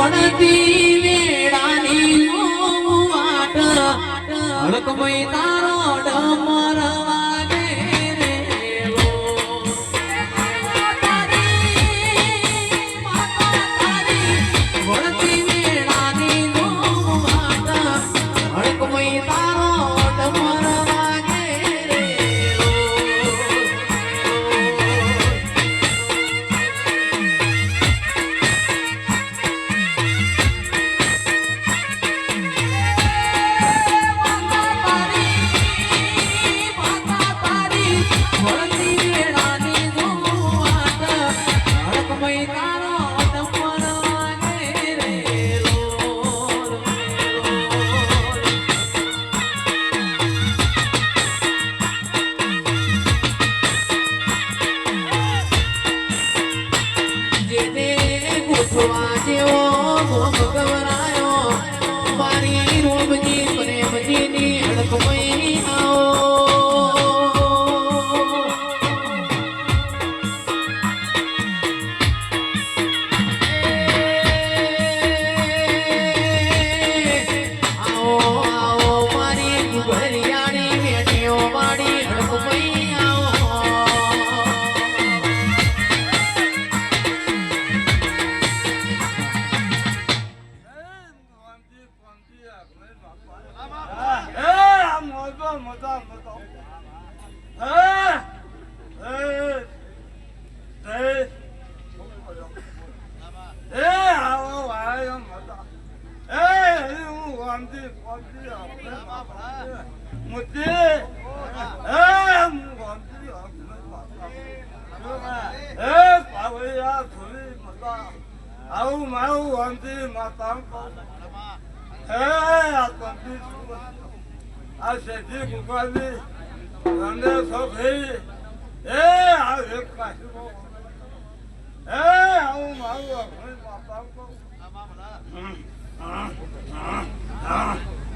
વણતી વેડાની નો વાટ. હળક મૈતા શેઠી ગુગાલી રંગે સોફી એ આ એક કાશી એ આવું મારું અભણ માતા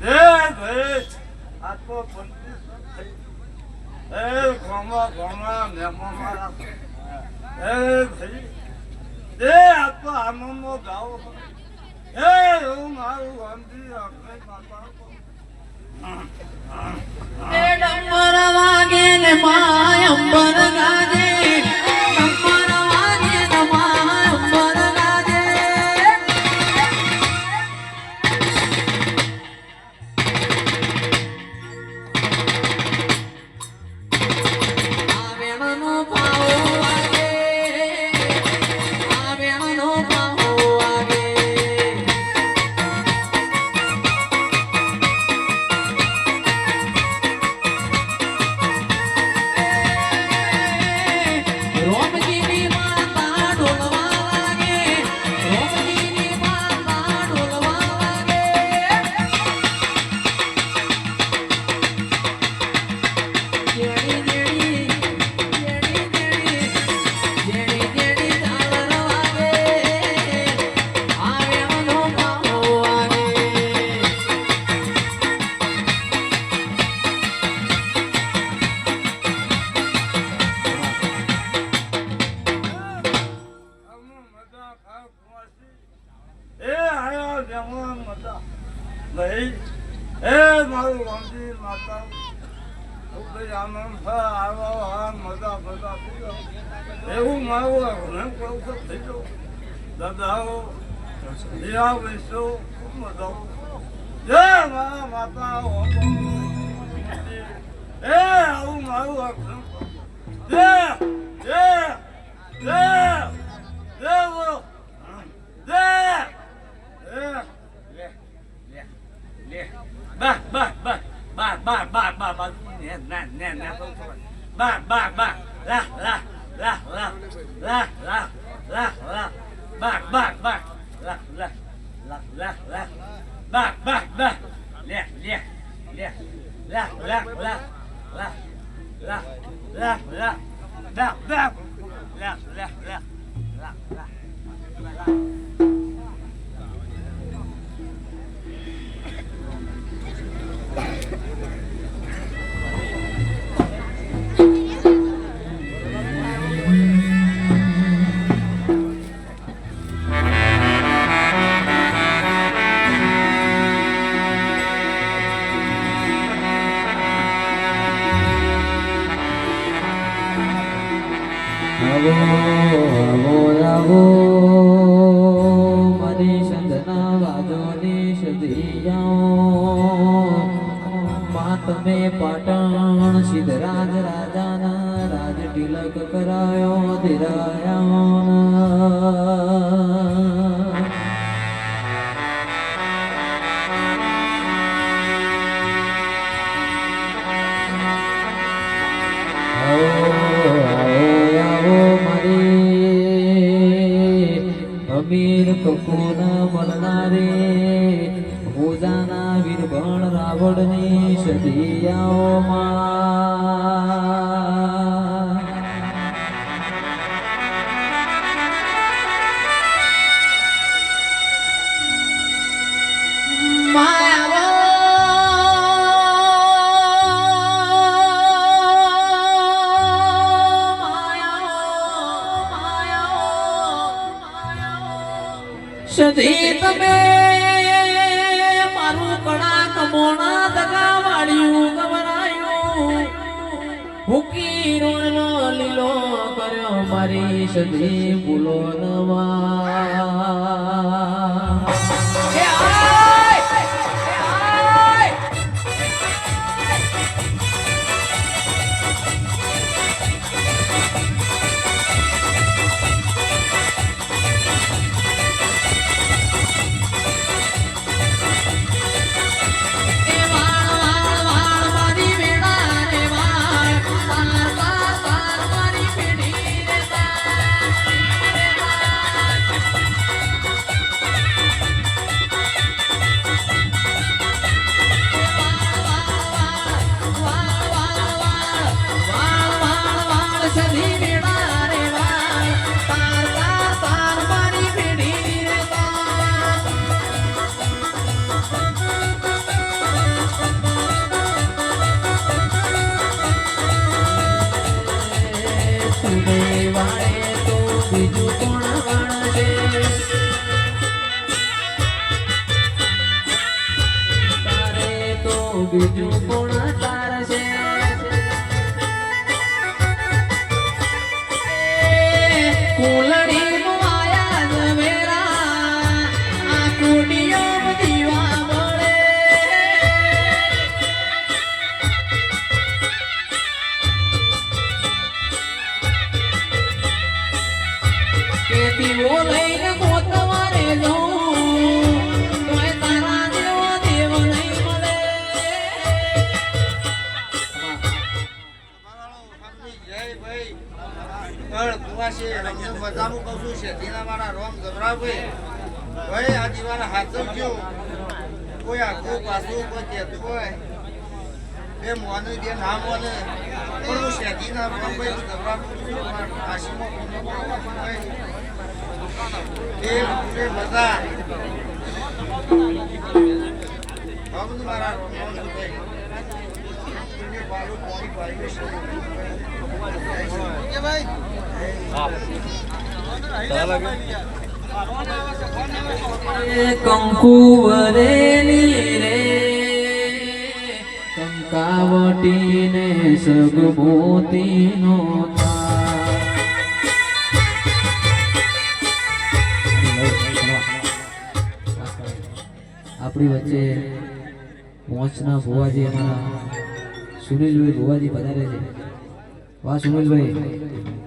એ ભાઈ, આ તો પંચીસ થઈ. એ ગોમા ગોમા નેમો મારા એ ભાઈ, એ આ તો આનંદનો ગાવ એ એવું મારું વાંધી અભણ અંબર વાગે ને માય અંબર ગાય. એવું મારું ઘણા કહું તો થઈ ગયો. દાદાઓ દિયા વિશો ખૂબ મજા જય મા માતા એ આવું મારું અક્ષર જય જય જય જય બોલો. જય લે લે લે ba ba ba ba ba ba ba ba nè nè nè nè ba ba ba la la la la la la la la ba ba ba la la la la la ba ba ba le le le la la la la la la la ba ba la la la la la સદિયાઓમાં સધી તમે મારું કડા કમોણા દગા વાળ્યું ગવરાયું. હુકી ઋણનો લીલો કર્યો મારી સદી ભૂલો નવા તો રમજો બધાનું કહું છું શેઠીના મારા રોમ ગભરાભાઈ ભાઈ. આ દીવાના હાથવજો કોઈ આખું પાછું કોઈ કહેતું હોય. બે મોને બે ના મોને પણ હું શેઠીના રોમ ભાઈ ગભરાવું છું કાશીમાં એ બધા. ભગવાન મારા રોમ ભાઈ. ભાઈ કંકુ વરેલી રે. કંકાવટીને સગમોતીનો. આપણી વચ્ચે પહોંચના ભુવાજી અમારા સુનિલભાઈ ભુવાજી પધારે છે. વાહ, સુનિલભાઈ.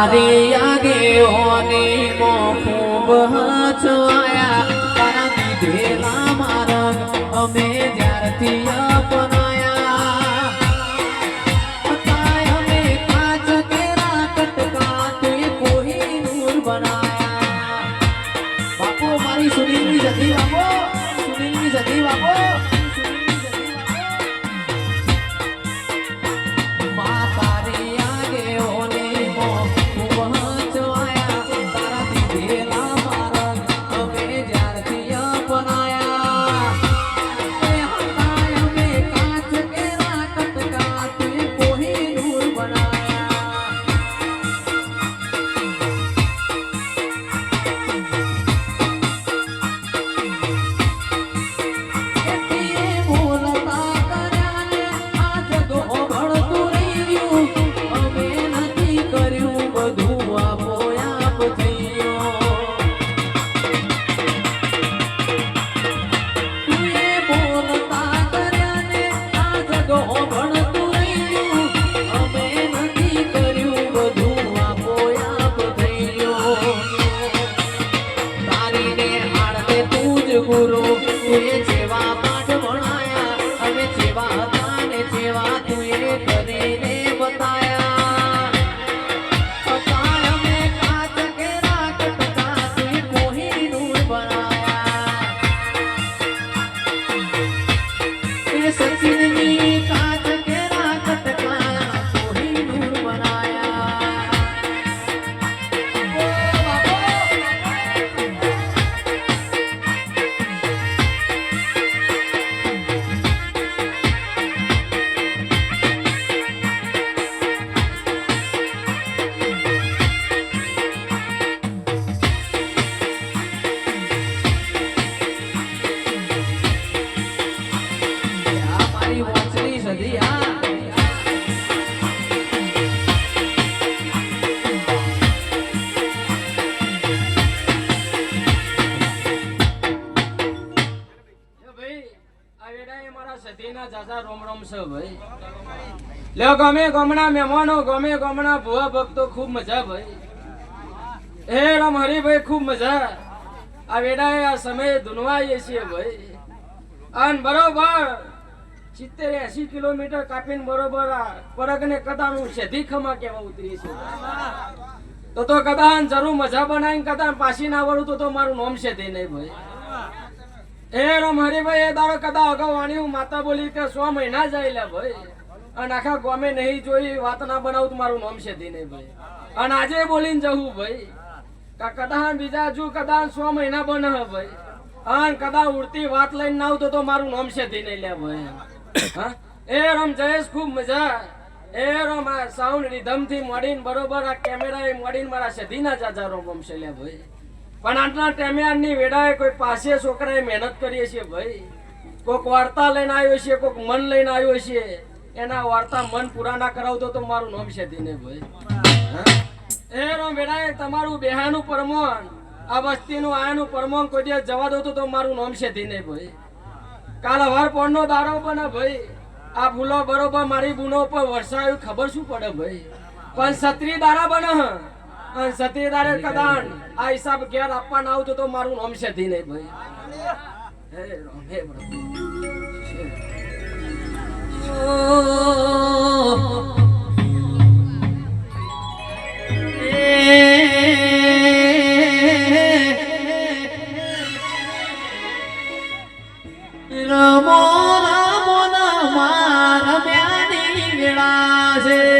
તારી આગે ઓની મો ખૂબ હચવાયા તારા દીધેલા માર્ગ અમે જ્યારથી અપનાયા લ્યો ગમે ગમણા મહેમાનો, ગમે ગમણા ભુવા ભક્તો, ખૂબ મજા ભાઈ. હે રામ હરિભાઈ ખૂબ મજા. આ વેડાએ આ સમયે ધૂનવાઈએ છીએ ભાઈ. અન બરોબર સિત્તેર એસી કિલોમીટર કાપીને બરોબર આ પરગને કદાનું સેધી ખમા કેવા ઉતરીએ છીએ તો તો કદાન જરૂર મજા બનાવીને કદાન પાછી ના વળું તો તો મારું નોમ છે તે નહીં ભાઈ. એ રામ હરિભાઈ એ દાડો કદા અગાઉ વાણી માતા બોલી કે સો મહિના જાય લે ભાઈ. અને આખા ગામે નહીં જોઈ વાત ના બનાવું મારું નામ છે નહીં ભાઈ અને આજે બોલીને જવું ભાઈ. કદાચ બીજા હજુ કદાચ સો મહિના બને ભાઈ. અને કદા ઉડતી વાત લઈને ના આવતો તો મારું નામ છે નહીં લે ભાઈ હા? એ રમ જયેશ, ખૂબ મજા. એ રમ આ સાઉન્ડ રિધમથી મોડીને બરોબર આ કેમેરા એ મળીને મારા સધીના રોમ ગમશે લે ભાઈ. પણ આટલા ટેમિયારની વેડાએ કોઈ પાસે છોકરાએ મહેનત કરીએ છીએ ભાઈ. કોક વાર્તા લઈને આવ્યો છે કોક મન લઈને આવ્યો છે એના વાર્તા મન પૂરા કરાવતો તો મારું નામ છે દિને ભાઈ? એ રામ બેડા તમારું બેહાનું પરમોન આ વસ્તીનું આયાનું પરમોન કોઈ દિવસ જવા દો તો મારું નામ છે દિને ભાઈ કાલ હવાર પોણનો દારો પણ ભાઈ. આ ભૂલો બરોબર મારી ભૂલો પર વરસાયું, ખબર શું પડે ભાઈ? પણ સત્રી દારા બને અને સત્રી દારે કદાન આ હિસાબ ઘેર આપવા ના આવતો તો મારું નામ છે નહીં ભાઈ હે રામ, હે પ્રભુ રમો રમો ના મારા મ્યાની વેળા છે.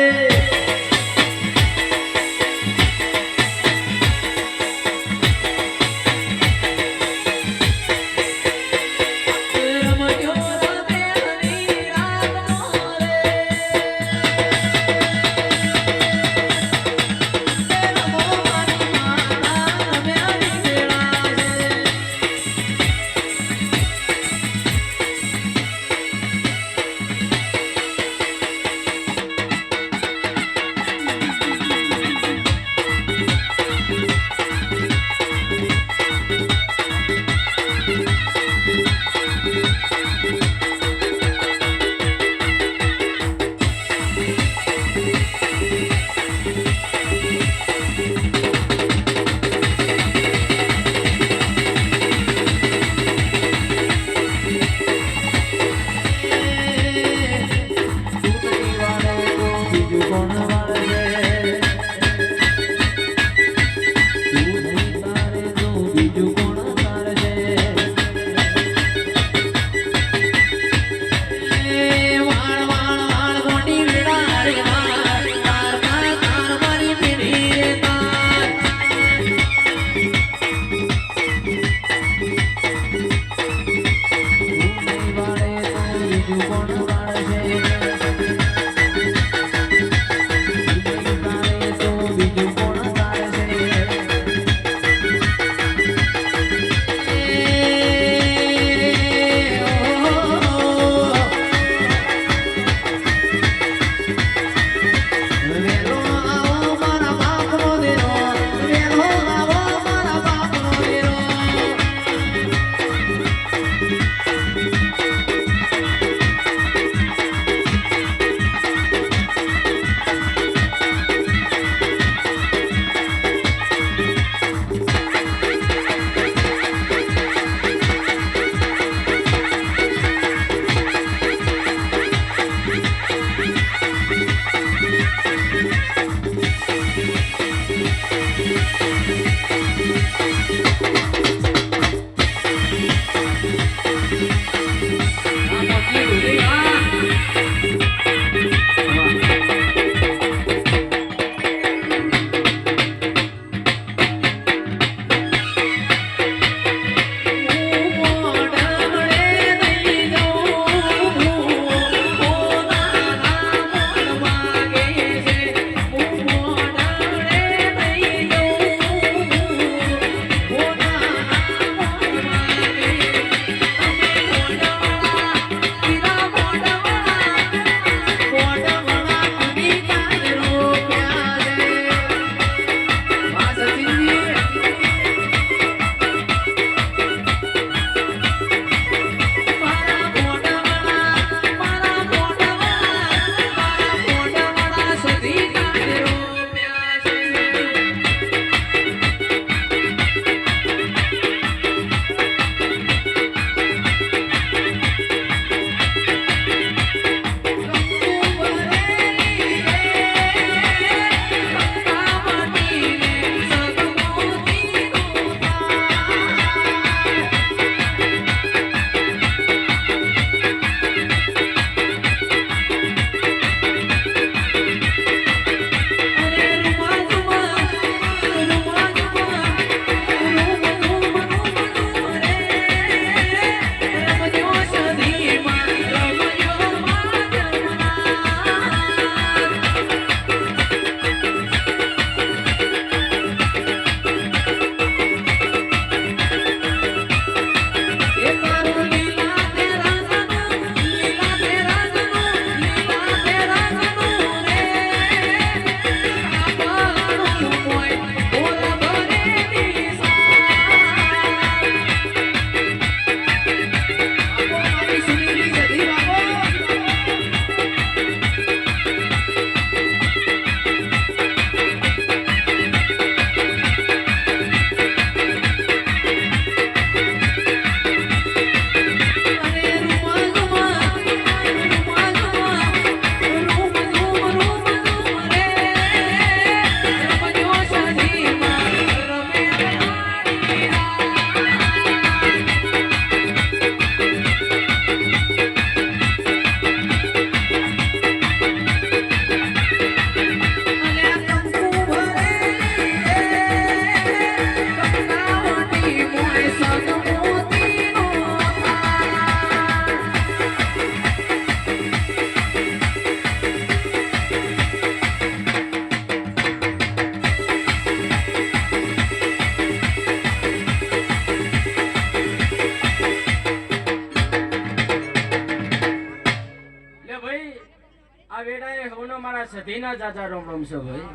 સધીના જાજા રોમ રોમ છે ભાઈ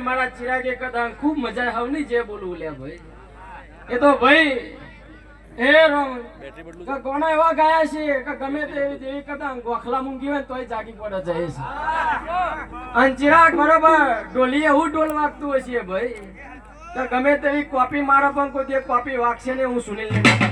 મારા ચિરાગે કદાન ખૂબ મજા આવની જે બોલવું લે ભાઈ. ભાઈ એ રમ, કે એવા ગાયા છે કે ગમે તે જેવી ગોખલા મૂંગી હોય તોય જાગી પડે જયેશ. અને ચિરાગ બરોબર ડોલીએ હું ડોલ વાગતું હશે ભાઈ ગમે તેવી કોપી મારો પણ કોઈ કોપી વાગશે ને હું સુનિલ